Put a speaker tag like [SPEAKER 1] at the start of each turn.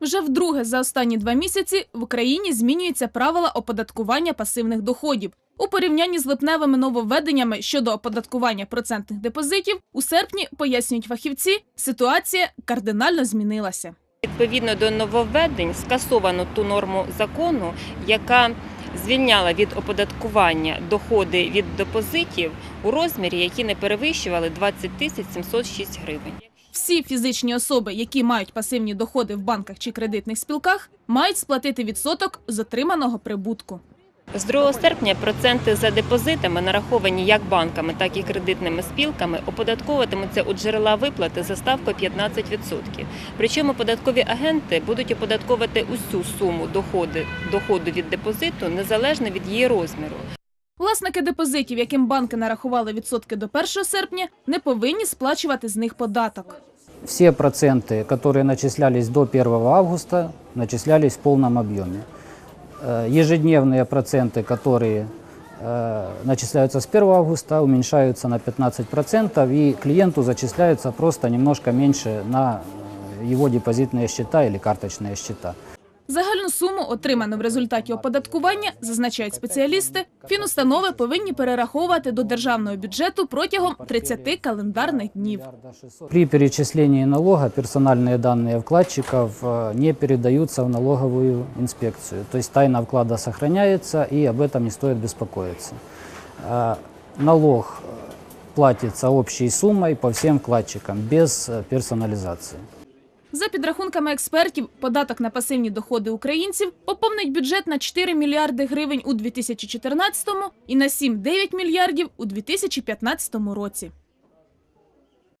[SPEAKER 1] Вже вдруге за останні два місяці в Україні змінюються правила оподаткування пасивних доходів. У порівнянні з липневими нововведеннями щодо оподаткування процентних депозитів у серпні пояснюють фахівці, ситуація кардинально змінилася.
[SPEAKER 2] Відповідно до нововведень скасовано ту норму закону, яка звільняла від оподаткування доходи від депозитів у розмірі, які не перевищували 20 тисяч 706 гривень.
[SPEAKER 1] Всі фізичні особи, які мають пасивні доходи в банках чи кредитних спілках, мають сплатити відсоток з отриманого прибутку.
[SPEAKER 2] З 2 серпня проценти за депозитами, нараховані як банками, так і кредитними спілками, оподатковуватимуться у джерела виплати за ставкою 15%. Причому податкові агенти будуть оподатковувати усю суму доходи, доходу від депозиту незалежно від її розміру.
[SPEAKER 1] Власники депозитів, яким банки нарахували відсотки до 1 серпня, не повинні сплачувати з них податок.
[SPEAKER 3] Все проценты, которые начислялись до 1 августа, начислялись в полном объеме. Э, Ежедневные проценты, которые э, начисляются с 1 августа, уменьшаются на 15%, и клиенту зачисляются просто немножко меньше на э, его депозитные счета или карточные счета.
[SPEAKER 1] Загальну суму, отриману в результаті оподаткування, зазначають спеціалісти, фінустанови повинні перераховувати до державного бюджету протягом 30 календарних днів.
[SPEAKER 3] При перечислении налога персональные данные вкладчиков э, не передаются в налоговую инспекцию. То есть тайна вклада сохраняется, и об этом не стоит беспокоиться. Э, Налог э, платится общей суммой по всем вкладчикам, без э, персонализации.
[SPEAKER 1] За підрахунками експертів, податок на пасивні доходи українців поповнить бюджет на 4 мільярди гривень у 2014 і на 7-9 мільярдів у 2015 році.